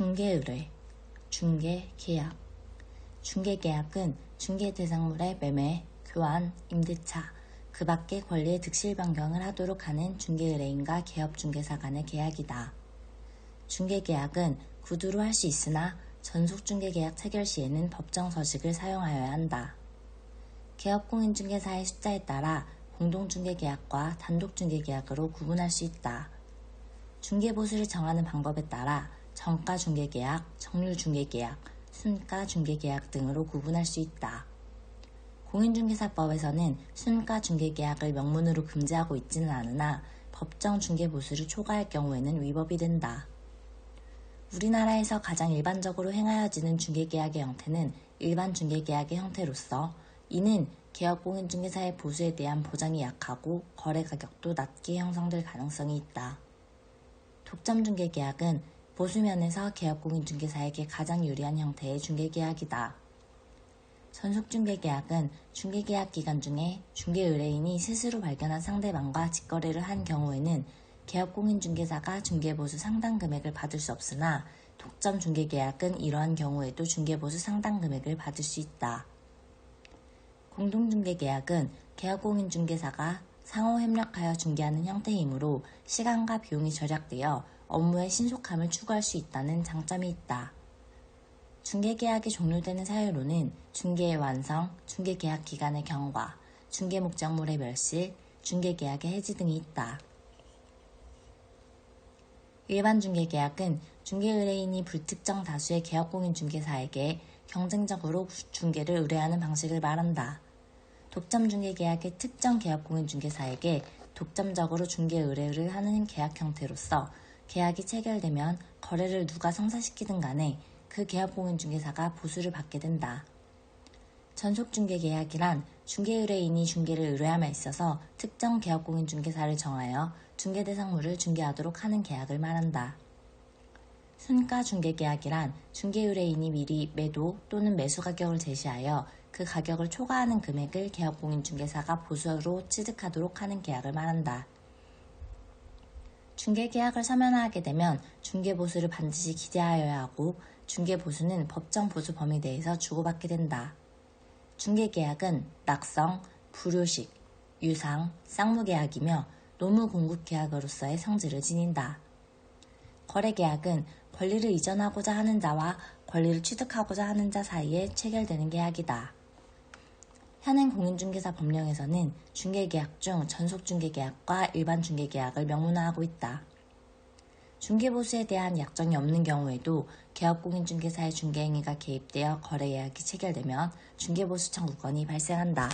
중개 의뢰, 중개, 계약. 중개 계약은 중개 대상물의 매매, 교환, 임대차, 그 밖의 권리의 득실 변경을 하도록 하는 중개 의뢰인과 개업 중개사 간의 계약이다. 중개 계약은 구두로 할 수 있으나 전속 중개 계약 체결 시에는 법정 서식을 사용하여야 한다. 개업공인중개사의 숫자에 따라 공동중개계약과 단독중개계약으로 구분할 수 있다. 중개보수를 정하는 방법에 따라 정가 중개계약, 정률 중개계약, 순가 중개계약 등으로 구분할 수 있다. 공인중개사법에서는 순가 중개계약을 명문으로 금지하고 있지는 않으나 법정 중개보수를 초과할 경우에는 위법이 된다. 우리나라에서 가장 일반적으로 행하여지는 중개계약의 형태는 일반 중개계약의 형태로서 이는 개업공인중개사의 보수에 대한 보장이 약하고 거래 가격도 낮게 형성될 가능성이 있다. 독점중개계약은 보수면에서 개업공인중개사에게 가장 유리한 형태의 중개계약이다. 전속중개계약은 중개계약 기간 중에 중개의뢰인이 스스로 발견한 상대방과 직거래를 한 경우에는 개업공인중개사가 중개보수 상당 금액을 받을 수 없으나 독점 중개계약은 이러한 경우에도 중개보수 상당 금액을 받을 수 있다. 공동중개계약은 개업공인중개사가 상호 협력하여 중개하는 형태이므로 시간과 비용이 절약되어 업무의 신속함을 추구할 수 있다는 장점이 있다. 중개계약이 종료되는 사유로는 중개의 완성, 중개계약 기간의 경과, 중개목적물의 멸실, 중개계약의 해지 등이 있다. 일반 중개계약은 중개의뢰인이 불특정 다수의 개업공인 중개사에게 경쟁적으로 중개를 의뢰하는 방식을 말한다. 독점 중개 계약의 특정 개업공인 중개사에게 독점적으로 중개 의뢰를 하는 계약 형태로서 계약이 체결되면 거래를 누가 성사시키든 간에 그 개업공인 중개사가 보수를 받게 된다. 전속 중개 계약이란 중개 의뢰인이 중개를 의뢰함에 있어서 특정 개업공인 중개사를 정하여 중개 대상물을 중개하도록 하는 계약을 말한다. 순가 중개 계약이란 중개 의뢰인이 미리 매도 또는 매수 가격을 제시하여 그 가격을 초과하는 금액을 개업공인중개사가 보수로 취득하도록 하는 계약을 말한다. 중개계약을 서면화하게 되면 중개보수를 반드시 기재하여야 하고 중개보수는 법정 보수 범위 내에서 주고받게 된다. 중개계약은 낙성, 불효식, 유상, 쌍무계약이며 노무공급계약으로서의 성질을 지닌다. 거래계약은 권리를 이전하고자 하는 자와 권리를 취득하고자 하는 자 사이에 체결되는 계약이다. 현행 공인중개사 법령에서는 중개계약 중 전속중개계약과 일반중개계약을 명문화하고 있다. 중개보수에 대한 약정이 없는 경우에도 개업공인중개사의 중개행위가 개입되어 거래계약이 체결되면 중개보수 청구권이 발생한다.